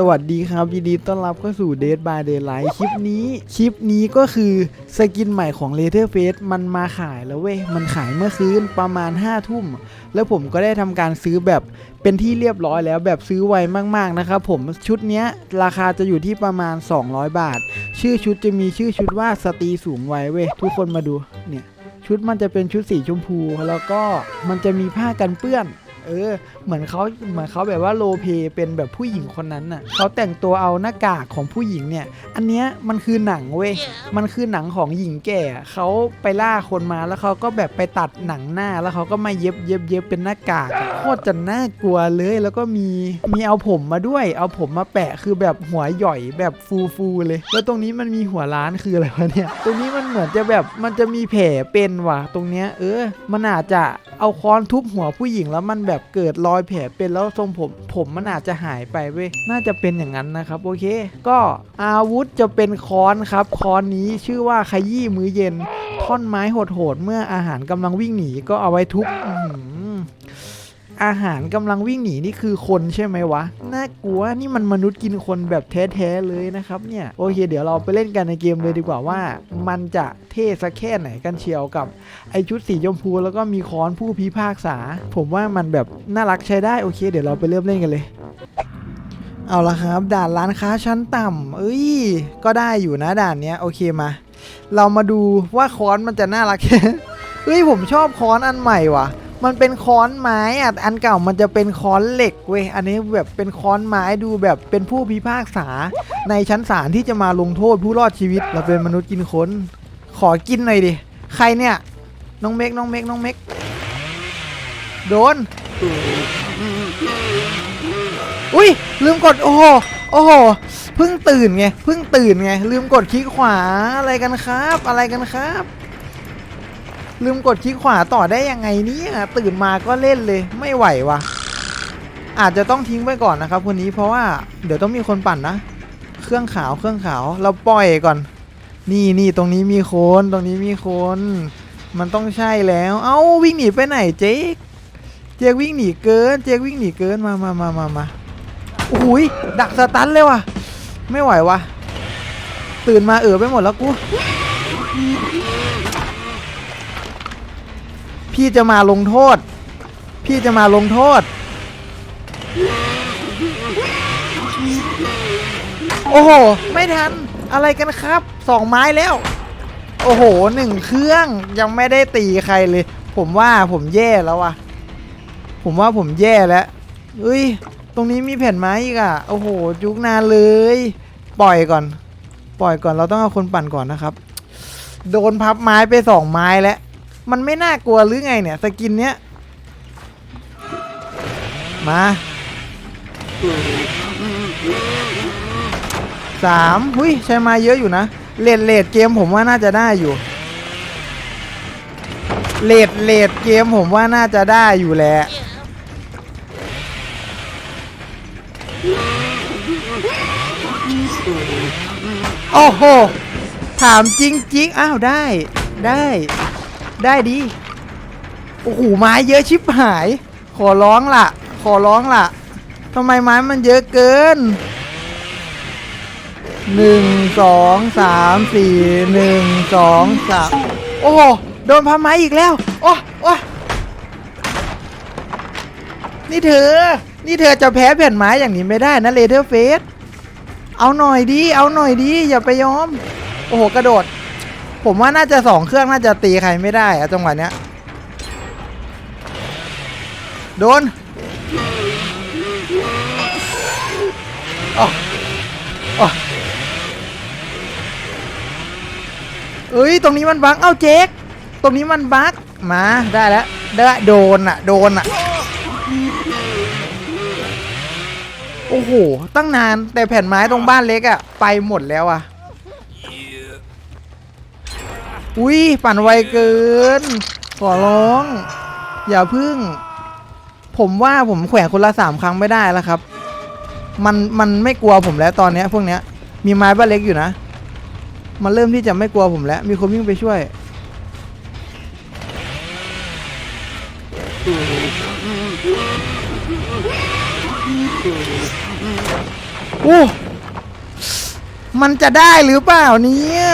สวัสดีครับยินดีต้อนรับเข้าสู่ Dead by Daylight คลิปนี้คลิปนี้ก็คือสกินใหม่ของ l a t e r Face มันมาขายแล้วเว้ย มันขายเมื่อคืนประมาณ 5 ทุ่ม แล้วผมก็ได้ทำการซื้อแบบเป็นที่เรียบร้อยแล้วแบบซื้อไวมากๆนะครับผมชุดเนี้ยราคาจะอยู่ที่ประมาณ 200 บาท ชื่อชุดจะมีชื่อชุดว่าสตรีสูงไวเว้ยทุกคนมาดูเนี่ยชุดมันจะเป็นชุดสีชมพู แล้วก็มันจะมีผ้ากันเปื้อน เออ เหมือนเขาเหมือนเขาแบบว่าโลเพเป็นแบบผู้หญิงคนนั้นน่ะเขาแต่งตัวเอาหน้ากากของผู้หญิงเนี่ย อันเนี้ยมันคือหนังเว้ยมันคือหนังของหญิงแก่เขาไปล่าคนมาแล้วเขาก็แบบไปตัดหนังหน้าแล้วเขาก็มาเย็บเย็บเย็บเป็นหน้ากากอะโคตรจะน่ากลัวเลยแล้วก็มีมีเอาผมมาด้วย เอาผมมาแปะคือแบบหัวหย่อยแบบฟูฟูๆเลย แล้วตรงนี้มันมีหัวล้านคืออะไรวะเนี่ย ตรงนี้มันเหมือนจะแบบมันจะมีแผลเป็นว่ะ ตรงเนี้ยเออ มันอาจจะเอาค้อนทุบหัวผู้หญิงแล้วมันแบบเกิดรอยอยแผลเป็นแล้วทรงผม ผมมันอาจจะหายไปเว้ยน่าจะเป็นอย่างนั้นนะครับโอเค ก็อาวุธจะเป็นค้อนครับค้อนนี้ชื่อว่าขยี้มือเย็น ท่อนไม้โหดๆเมื่ออาหารกำลังวิ่งหนีก็เอาไว้ทุบ อาหารกำลังวิ่งหนีนี่คือคนใช่ไหมวะ น่ากลัวนี่มันมนุษย์กินคนแบบแท้ๆเลยนะครับเนี่ยโอเคเดี๋ยวเราไปเล่นกันในเกมเลยดีกว่าว่า มันจะเท่สักแค่ไหนกันเชียวกับไอชุดสีชมพูแล้วก็มีค้อนผู้พิพากษา ผมว่ามันแบบน่ารักใช้ได้โอเค เดี๋ยวเราไปเริ่มเล่นกันเลยเอาละครับ ด่านร้านค้าชั้นต่ำเอ้ย ก็ได้อยู่นะด่านเนี้ยโอเคมา เรามาดูว่าค้อนมันจะน่ารักแค่เฮ้ยผมชอบค้อนอันใหม่ว่ะ มันเป็นค้อนไม้อะอันเก่ามันจะเป็นค้อนเหล็กเว้ยอันนี้แบบเป็นค้อนไม้ดูแบบเป็นผู้พิพากษา ในชั้นศาลที่จะมาลงโทษผู้รอดชีวิต เราเป็นมนุษย์กินคนขอกินหน่อยดิใครเนี่ยน้องเมกน้องเมกน้องเมกโดน อุ้ยลืมกดโอ้โหโอ้โหเพิ่งตื่นไงเพิ่งตื่นไงลืมกดคลิกขวาอะไรกันครับ อะไรกันครับ ลืมกดคลิกขวาต่อได้ยังไงเนี่ยตื่นมาก็เล่นเลยไม่ไหววะอาจจะต้องทิ้งไปก่อนนะครับคนนี้เพราะว่าเดี๋ยวต้องมีคนปั่นนะ เครื่องขาวเครื่องขาวเราปล่อยก่อน นี่นี่ตรงนี้มีคนตรงนี้มีคน มันต้องใช่แล้ว เอ้าวิ่งหนีไปไหนเจ๊กเจ๊กวิ่งหนีเกิน เจ๊กวิ่งหนีเกินมามามามามาโอ้ยดักสตันเลยว่ะ ไม่ไหวว่ะตื่นมาเออไปหมดแล้วกู พี่จะมาลงโทษ พี่จะมาลงโทษ โอ้โห ไม่ทัน อะไรกันครับ สองไม้แล้ว โอ้โหหนึ่งเครื่องยังไม่ได้ตีใครเลย ผมว่าผมแย่แล้วอะผมว่าผมแย่แล้วเอ้ย ตรงนี้มีแผ่นไม้อีกอะโอ้โห จุกนานเลย ปล่อยก่อน ปล่อยก่อน เราต้องเอาคนปั่นก่อนนะครับ โดนพับไม้ไปสองไม้แล้ว มันไม่น่ากลัวหรือไงเนี่ย สกินเนี้ย มาสามหุยใช้มาเยอะอยู่นะเลดเลดเกมผมว่าน่าจะได้อยู่เลดเลดเกมผมว่าน่าจะได้อยู่แหละโอ้โห ถามจริงๆ อ้าวได้ ได้ ได้ดี โอ้โหไม้เยอะชิบหาย ขอร้องล่ะ ขอร้องล่ะทำไมไม้มันเยอะเกินหนึ่งสองสามสี่หนึ่งสองสามโอ้โหโดนพัไม้อีกแล้ว โอ้โอ้นี่เธอ นี่เธอจะแพ้แผ่นไม้อย่างนี้ไม่ได้นะเลเทอร์เฟส เอาหน่อยดิเอาหน่อยดิอย่าไปยอม โอ้โห กระโดด ผมว่าน่าจะสองเครื่องน่าจะตีใครไม่ได้อะจังหวะเนี้ย โดนอ๋ออ๋อเอ้ย ตรงนี้มันบั๊กเอ้าเจ๊กตรงนี้มันบั๊กมาได้แล้วได้โดนอะโดนอะโอ้โห ตั้งนานแต่แผ่นไม้ตรงบ้านเล็กอะไปหมดแล้วอะ อุ้ยปั่นไวเกิน ขอร้อง อย่าพึ่ง ผมว่าผมแขวนคนละสามครั้งไม่ได้แล้วครับ มันมันไม่กลัวผมแล้วตอนเนี้ย พวกเนี้ย มีไม้บ้านเล็กอยู่นะ มันเริ่มที่จะไม่กลัวผมแล้ว มีคนวิ่งไปช่วยโอ้มันจะได้หรือเปล่าเนี่ย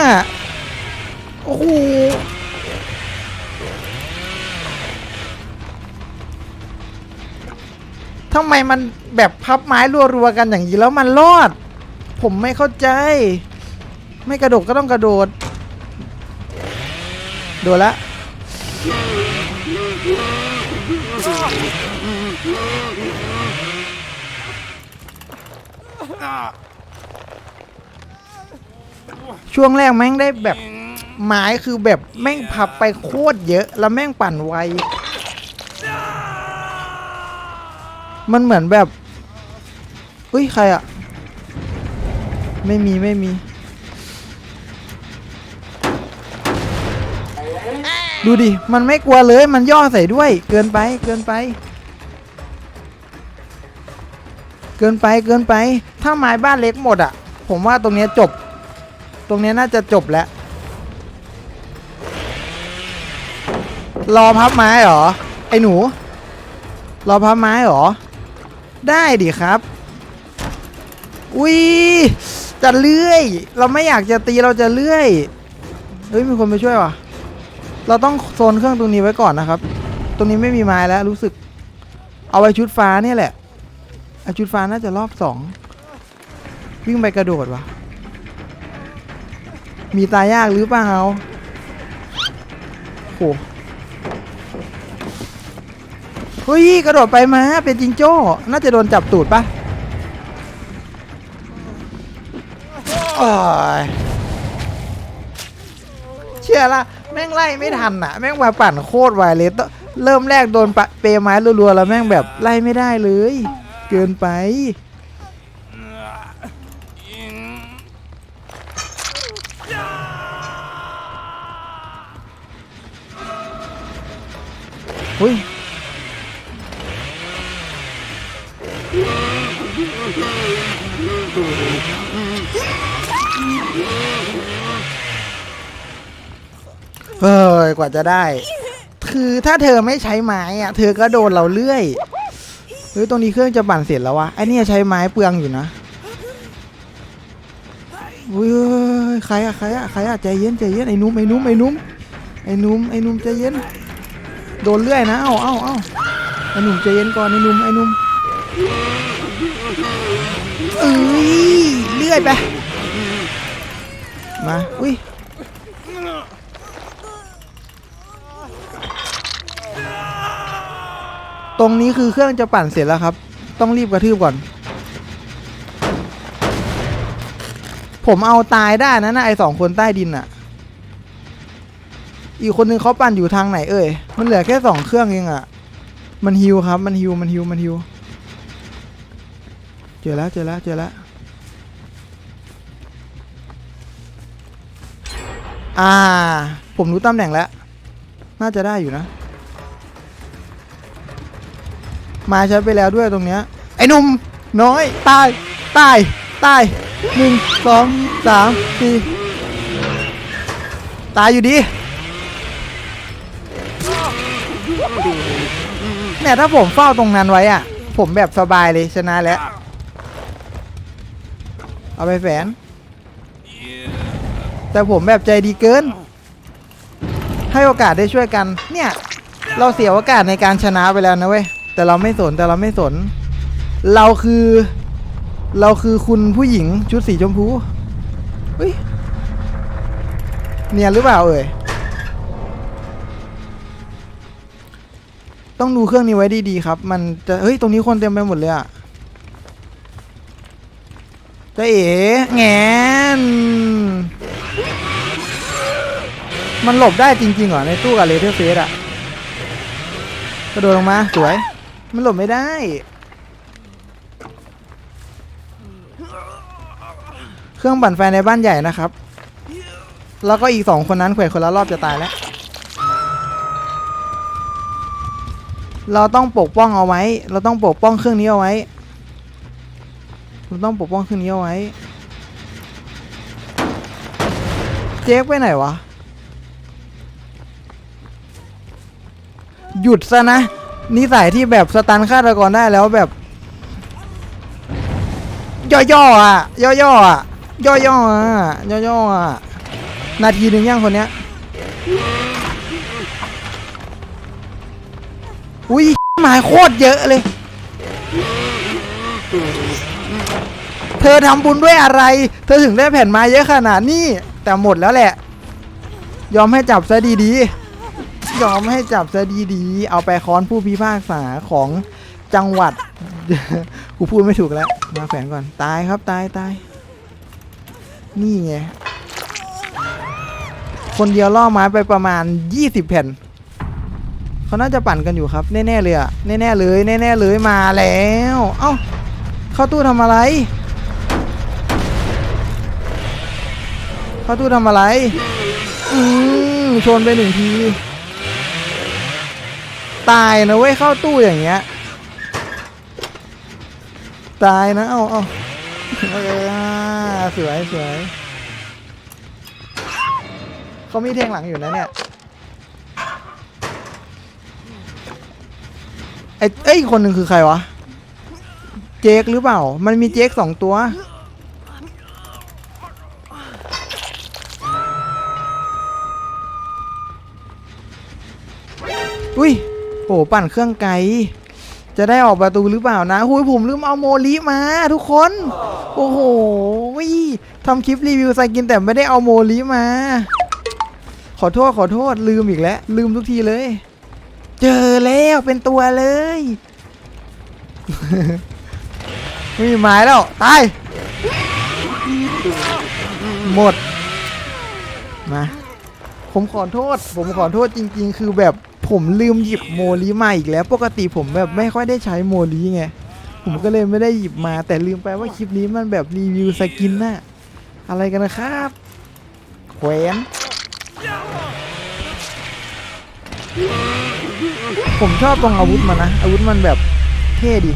โอ้โหทำไมมันแบบพับไม้รัวๆกันอย่างนี้แล้วมันรอด ผมไม่เข้าใจ ไม่กระโดดก็ต้องกระโดด โดดละช่วงแรกแม่งได้แบบ ไม้คือแบบแม่งพับไปโคตรเยอะแล้วแม่งปั่นไว มันเหมือนแบบอุ้ยใครอะไม่มีไม่มี ดูดิ มันไม่กลัวเลยมันย่อใส่ด้วย เกินไปเกินไป เกินไปเกินไป ถ้าไม้บ้านเล็กหมดอะผมว่าตรงนี้จบ ตรงนี้น่าจะจบแล้ว รอพับไม้เหรอ ไอ้หนู รอพับไม้เหรอ ได้ดิครับ อุ้ยจะเลื่อย เราไม่อยากจะตีเราจะเลื่อย เฮ้ยมีคนไปช่วยวะเราต้องโซนเครื่องตรงนี้ไว้ก่อนนะครับ ตรงนี้ไม่มีไม้แล้วรู้สึก เอาไว้ชุดฟ้าเนี่ยแหละไอชุดฟ้าน่าจะรอบสองวิ่งไปกระโดดวะมีตายยากหรือเปล่าโห เฮ้ยกระโดดไปมาเป็นจิงโจ้ น่าจะโดนจับตูดปะเชื่อละแม่งไล่ไม่ทันอะแม่งมาปั่นโคตรไวเลยต้องเริ่มแรกโดนปะเปไม้รัวๆแล้วแม่งแบบไล่ไม่ได้เลย เกินไปหุ้ย เฮ้ยกว่าจะได้ คือถ้าเธอไม่ใช้ไม้อะเธอก็โดนเราเลื่อยเฮ้ยตรงนี้เครื่องจะปั่นเสร็จแล้ววะไอ้นี่ใช้ไม้เปลืองอยู่นะอุ้ยใครอะใครอะใครอะใจเย็นใจเย็นไอ้นุ่มไอ้นุ่มไอ้นุ่มไอ้นุ่มไอ้นุ่มใจเย็น โดนเลื่อยนะเอ้าเอ้าเอ้าไอ้นุ่มใจเย็นก่อนไอ้นุ่มไอ้นุ่มเอ้ยเลื่อยไปมาอุ้ย ตรงนี้คือเครื่องจะปั่นเสร็จแล้วครับ ต้องรีบกระทืบก่อน ผมเอาตายได้นะนะไอสองคนใต้ดินอะอีกคนนึงเขาปั่นอยู่ทางไหนเอ่ย มันเหลือแค่สองเครื่องเองอะมันฮิวครับ มันฮิว มันฮิว มันฮิว เจอแล้ว เจอแล้ว เจอแล้ว อ่า ผมรู้ตำแหน่งแล้ว น่าจะได้อยู่นะ มาใช้ไปแล้วด้วยตรงเนี้ยไอ้หนุ่มน้อยตายตายตายหนึ่งสองสามสี่ตายอยู่ดีเนี่ยถ้าผมเฝ้าตรงนั้นไว้อะ ผมแบบสบายเลยชนะแล้ว เอาไปแฝน แต่ผมแบบใจดีเกิน ให้โอกาสได้ช่วยกัน เนี่ย เราเสียโอกาสในการชนะไปแล้วนะเว้ย แต่เราไม่สนแต่เราไม่สน เราคือ เราคือคุณผู้หญิงชุดสีชมพูเฮ้ยเนียนหรือเปล่าเอ่ยต้องดูเครื่องนี้ไว้ดีๆครับ มันจะเฮ้ยตรงนี้คนเต็มไปหมดเลยอะจะเอ๋แงนมันหลบได้จริงๆเหรอในตู้กับเลเทอร์เฟสอะกระโดดลงมาสวย มันหลบไม่ได้ เครื่องปั่นไฟในบ้านใหญ่นะครับ แล้วก็อีกสองคนนั้นแขวนคนละรอบจะตายแล้ว เราต้องปกป้องเอาไว้ เราต้องปกป้องเครื่องนี้เอาไว้ เราต้องปกป้องเครื่องนี้เอาไว้ เจ๊กไปไหนวะ หยุดซะนะ นิสัยที่แบบสตันฆาตกรได้แล้วแบบ ย่อๆอะ ย่อๆอะ ย่อๆอะ ย่อๆอะ นาทีหนึ่งยังคนเนี้ย อุ้ยหมายโคตรเยอะเลย เธอทำบุญด้วยอะไร เธอถึงได้แผ่นไม้เยอะขนาดนี้ แต่หมดแล้วแหละ ยอมให้จับซะดีๆ ยอมให้จับซะดีๆ เอาไปค้อนผู้พิพากษาของจังหวัด กูพูดไม่ถูกแล้ว มาแขวนก่อน ตายครับตายตาย นี่ไง คนเดียวล่อไม้ไปประมาณ 20 แผ่น เขาน่าจะปั่นกันอยู่ครับ แน่ๆเลยอะแน่ๆเลย แน่ๆเลยมาแล้ว เอ้า เข้าตู้ทำอะไร เข้าตู้ทำอะไร อืมชนไปหนึ่งที ตายนะเว้ยเข้าตู้อย่างเงี้ย ตายนะ เอาเอาสวยสวยเขามีแทงหลังอยู่นะเนี่ยไอ้เอ้ยคนหนึ่งคือใครวะ เจคหรือเปล่า มันมีเจคสองตัว อ้ปั่นเครื่องไกลจะได้ออกประตูหรือเปล่านะหุยผมลืมเอาโมลิมา ทุกคน โอ้โหวิทำคลิปรีวิวสกินแต่ไม่ได้เอาโมลิมา ขอโทษขอโทษลืมอีกแล้ว ลืมทุกทีเลย เจอแล้วเป็นตัวเลยไม่มีไม้แล้ว ตาย หมด มา ผมขอโทษ ผมขอโทษจริง ๆ คือแบบ ผมลืมหยิบโมลีมาอีกแล้ว ปกติผมแบบไม่ค่อยได้ใช้โมลีไง ผมก็เลยไม่ได้หยิบมา แต่ลืมไปว่าคลิปนี้มันแบบรีวิวสกินน่ะ อะไรกันนะครับแขวนผมชอบตรงอาวุธมันนะ อาวุธมันแบบเท่ดี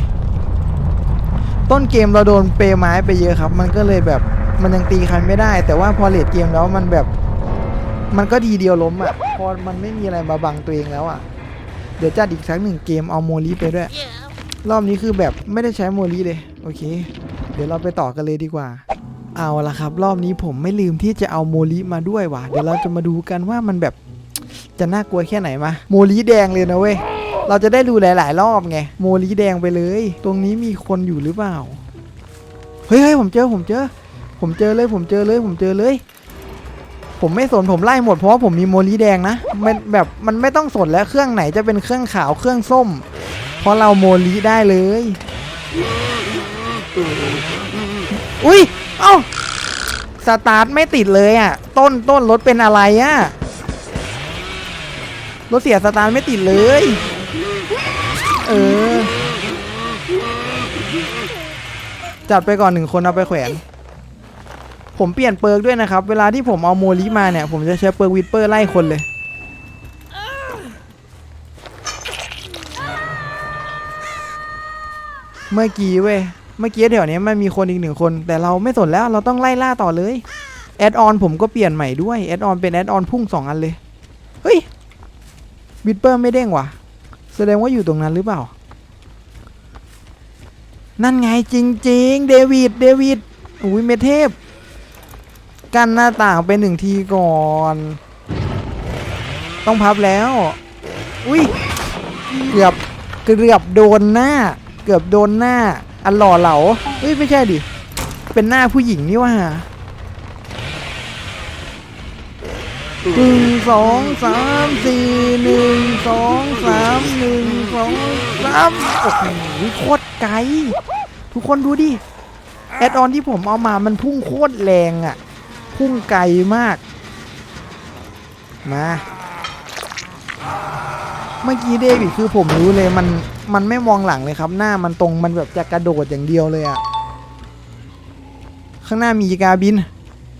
ต้นเกมเราโดนเปรไม้ไปเยอะครับ มันก็เลยแบบมันยังตีใครไม่ได้ แต่ว่าพอเลดเกมแล้วมันแบบ มันก็ทีเดียวล้มอะพอมันไม่มีอะไรมาบังตัวเองแล้วอะ เดี๋ยวจัดอีกสักหนึ่งเกมเอาโมลีไปด้วย รอบนี้คือแบบไม่ได้ใช้โมลีเลย โอเค เดี๋ยวเราไปต่อกันเลยดีกว่า เอาละครับ รอบนี้ผมไม่ลืมที่จะเอาโมลีมาด้วยว่ะ เดี๋ยวเราจะมาดูกันว่ามันแบบจะน่ากลัวแค่ไหนมา โมลีแดงเลยนะเว้ย เราจะได้ดูหลาย ๆ รอบไง โมลีแดงไปเลย ตรงนี้มีคนอยู่หรือเปล่า เฮ้ยเฮ้ยผมเจอผมเจอ ผมเจอเลยผมเจอเลยผมเจอเลย ผมไม่สนผมไล่หมดเพราะว่าผมมีโมลีแดงนะมันแบบมันไม่ต้องสนแล้วเครื่องไหนจะเป็นเครื่องขาวเครื่องส้ม เพราะเราโมลีได้เลย อุ้ยเอ้าสตาร์ทไม่ติดเลยอะ ต้นต้นรถเป็นอะไรอะรถเสียสตาร์ทไม่ติดเลย เออ จัดไปก่อนหนึ่งคนเอาไปแขวน ผมเปลี่ยนเปิร์กด้วยนะครับ เวลาที่ผมเอาโมลิมาเนี่ย ผมจะใช้เปิร์กวิดเปอร์ไล่คนเลยเมื่อกี้เว้ย เมื่อกี้แถวนี้มันมีคนอีกหนึ่งคน แต่เราไม่สนแล้ว เราต้องไล่ล่าต่อเลย แอดออนผมก็เปลี่ยนใหม่ด้วย แอดออนเป็นแอดออนพุ่งสองอันเลย เฮ้ยวิดเปอร์ไม่เด้งว่ะ แสดงว่าอยู่ตรงนั้นหรือเปล่า นั่นไงจริงๆ เดวิด เดวิด อุ้ยเมเทพ กันหน้าต่างไปหนึ่งทีก่อน ต้องพับแล้ว อุ้ยเกือบเกือบโดนหน้า เกือบโดนหน้า อันหล่อเหลาเฮ้ยไม่ใช่ดิ เป็นหน้าผู้หญิงนี่ว่าหนึ่งสองสามสี่หนึ่งสองสามหนึ่งสองสามโอ้โหโคตรไกล ทุกคนดูดิ แอดออนที่ผมเอามามันพุ่งโคตรแรงอะ่ะ พุ่งไกลมาก มาเมื่อกี้เดวิดคือผมรู้เลยมันมันไม่มองหลังเลยครับ หน้ามันตรงมันแบบจะกระโดดอย่างเดียวเลยอะข้างหน้ามีอีกาบิน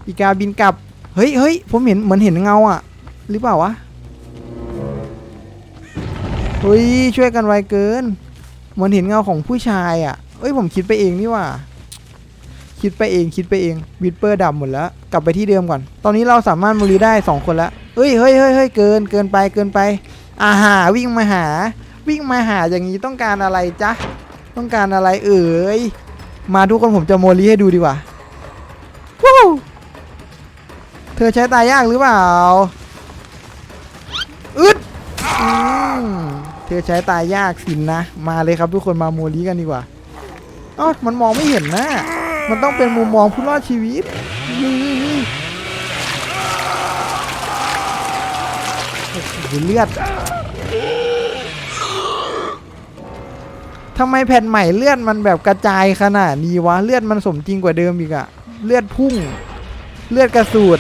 อีกาบินกลับ เฮ้ยเฮ้ยผมเห็นเหมือนเห็นเงาอะหรือเปล่าวะเฮ้ยช่วยกันไวเกินเหมือนเห็นเงาของผู้ชายอะเอ้ยผมคิดไปเองนี่ว่า คิดไปเองคิดไปเองวิดเปอร์ดับหมดแล้ว กลับไปที่เดิมก่อน ตอนนี้เราสามารถมูลีได้สองคนแล้วเฮ้ยเฮ้ยเฮ้ยเฮ้ยเกินเกินไปเกินไป อาหาวิ่งมาหา วิ่งมาหาอย่างนี้ต้องการอะไรจ๊ะต้องการอะไรเอ่ยมาทุกคนผมจะโมลีให้ดูดีกว่าวู้เธอใช้ตายยากหรือเปล่าอึดอเธอใช้ตายยากสินนะ มาเลยครับทุกคนมาโมลีกันดีกว่าอ้ามันมองไม่เห็นนะ มันต้องเป็นมุมมองผู้รอดชีวิตนี่นี่เลือดทำไมแผ่นใหม่เลือดมันแบบกระจายขนาดนี้วะ เลือดมันสมจริงกว่าเดิมอีกอะเลือดพุ่ง เลือดกระสูด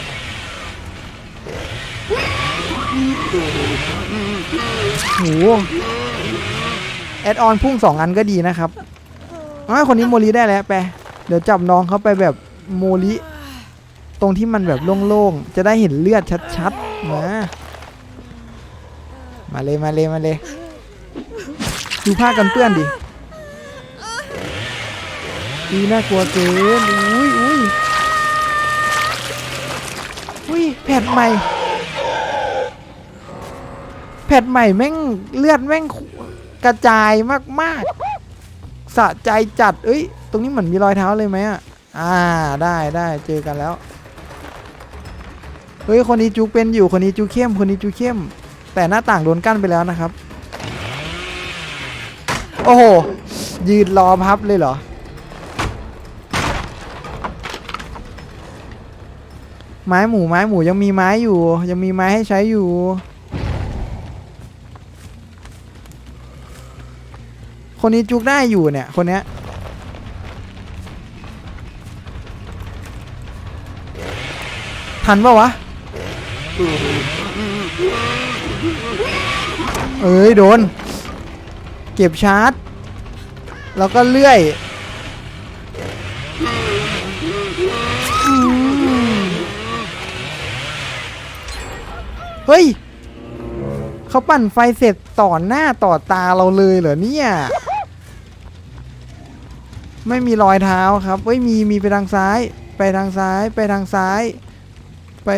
โหแอดออนพุ่งสองอันก็ดีนะครับอ้าวคนนี้โมลีได้แล้วไป เดี๋ยวจับน้องเขาไปแบบโมลิ ตรงที่มันแบบโล่งๆ จะได้เห็นเลือดชัดๆ มา มาเลยมาเลยมาเลย ดูผ้ากันเปื้อนดิดีน่ากลัวเกินอุ้ยอุ้ยอุ้ยแผ่นใหม่ แผ่นใหม่แม่งเลือดแม่งกระจายมากๆ สะใจจัด เอ้ย ตรงนี้เหมือนมีรอยเท้าเลยไหมอะ อ่า ได้ได้เจอกันแล้ว เฮ้ย คนนี้จูเป็นอยู่ คนนี้จูเข้ม คนนี้จูเข้ม แต่หน้าต่างโดนกั้นไปแล้วนะครับ โอ้โห ยืนรอพับเลยเหรอ ไม้หมูไม้หมูยังมีไม้อยู่ ยังมีไม้ให้ใช้อยู่ คนนี้จุกได้อยู่เนี่ย คนเนี้ยทันปะวะ เอ้ย โดน เก็บชาร์จ แล้วก็เลื่อยเฮ้ย เขาปั่นไฟเสร็จต่อหน้าต่อตาเราเลยเหรอเนี่ย ไม่มีรอยเท้าครับเฮ้ยมีมีไปทางซ้าย ไปทางซ้าย ไปทางซ้าย ไป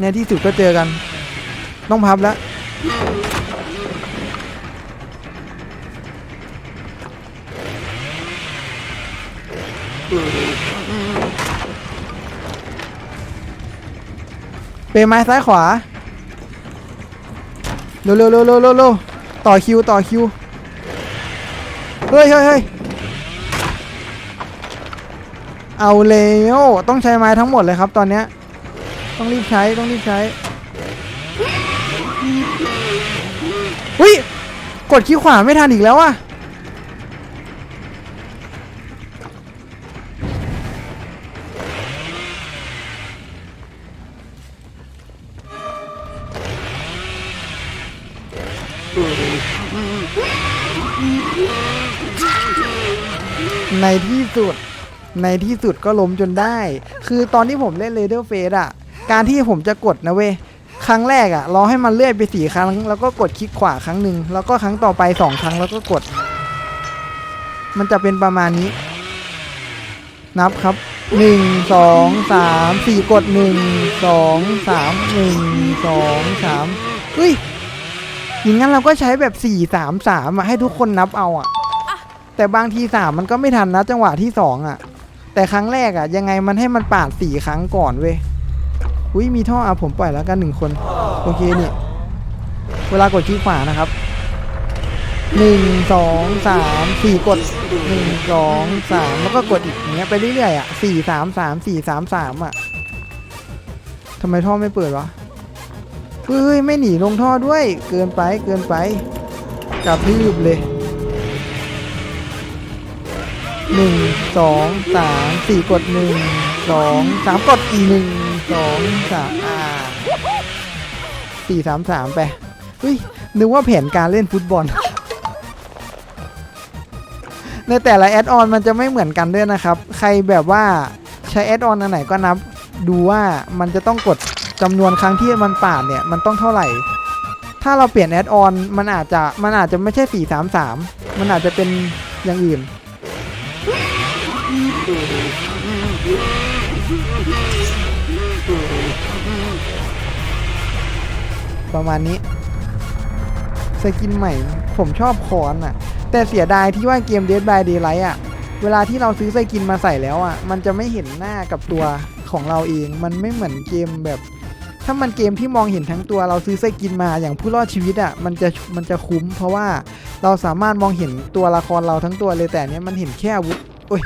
ในที่สุดก็เจอกัน ต้องพับแล้วเปไม้ซ้ายขวา เร็วเร็วเร็วเร็วเร็วเร็วต่อคิว ต่อคิว เฮ้ยเฮ้ยเฮ้ย เอาแล้วต้องใช้ไม้ทั้งหมดเลยครับ ตอนเนี้ยต้องรีบใช้ต้องรีบใช้อุ้ยกดขี้ขวาไม่ทันอีกแล้วอะในที่สุด ในที่สุดก็ล้มจนได้ คือตอนที่ผมเล่น Leather Face อะการที่ผมจะกดนะเว้ย ครั้งแรกอะ รอให้มันเลื่อยไปสี่ครั้ง แล้วก็กดคลิกขวาครั้งหนึ่ง แล้วก็ครั้งต่อไปสองครั้งแล้วก็กด มันจะเป็นประมาณนี้ นับครับหนึ่งสองสามสี่กดหนึ่งสองสามหนึ่งสองสามเฮ้ยอย่างงั้นเราก็ใช้แบบสี่สามสามให้ทุกคนนับเอาอะ แต่บางทีสามมันก็ไม่ทันนะจังหวะที่สองอะ แต่ครั้งแรกอะยังไงมันให้มันปาดสี่ครั้งก่อนเว้ยอุ้ยมีท่ออะผมปล่อยแล้วกันหนึ่งคน โอเคนี่เวลากดคลิกขวานะครับหนึ่งสองสามสี่กดหนึ่งสองสามแล้วก็กดอีกอย่างเงี้ยไปเรื่อยๆอะสี่สามสามสี่สามสามอะทำไมท่อไม่เปิดวะเฮ้ยไม่หนีลงท่อด้วย เกินไปเกินไปกระพืบเลย หนึ่งสองสามสี่กดหนึ่งสองสามกดอีกหนึ่งสองสามอ่าสี่สามสามไปเฮ้ยนึกว่าแผนการเล่นฟุตบอล ในแต่ละแอดออนมันจะไม่เหมือนกันด้วยนะครับ ใครแบบว่าใช้แอดออนอันไหนก็นับดูว่ามันจะต้องกดจำนวนครั้งที่มันปาดเนี่ยมันต้องเท่าไหร่ ถ้าเราเปลี่ยนแอดออนมันอาจจะมันอาจจะไม่ใช่สี่สามสามมันอาจจะเป็นอย่างอื่น ประมาณนี้ สกินใหม่ ผมชอบคอนอะแต่เสียดายที่ว่าเกม Dead by Daylight อะเวลาที่เราซื้อสกินมาใส่แล้วอะ มันจะไม่เห็นหน้ากับตัวของเราเอง มันไม่เหมือนเกมแบบ ถ้ามันเกมที่มองเห็นทั้งตัวเราซื้อสกินมาอย่างผู้รอดชีวิตอะ มันจะมันจะคุ้ม เพราะว่าเราสามารถมองเห็นตัวละครเราทั้งตัวเลยแต่เนี้ยมันเห็นแค่อาวุธโอ้ย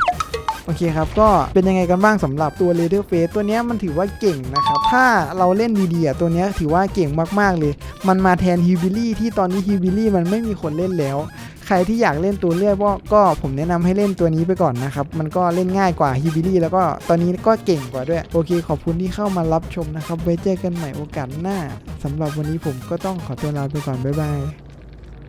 โอเคครับ ก็เป็นยังไงกันบ้างสำหรับตัว l e a t h e r Face ตัวนี้มันถือว่าเก่งนะครับ ถ้าเราเล่นดีๆตัวนี้ถือว่าเก่งมากๆเลย มันมาแทนฮิบิลี่ที่ตอนนี้ฮิบิลี่มันไม่มีคนเล่นแล้ว ใครที่อยากเล่นตัวเลือกก็ก็ผมแนะนำให้เล่นตัวนี้ไปก่อนนะครับ มันก็เล่นง่ายกว่าฮิบิลี่แล้วก็ตอนนี้ก็เก่งกว่าด้วย โอเค ขอบคุณที่เข้ามารับชมนะครับไว้เจอกันใหม่โอกาสหน้าสำหรับวันนี้ผมก็ต้องขอตัวลาไปก่อนบ๊ายบาย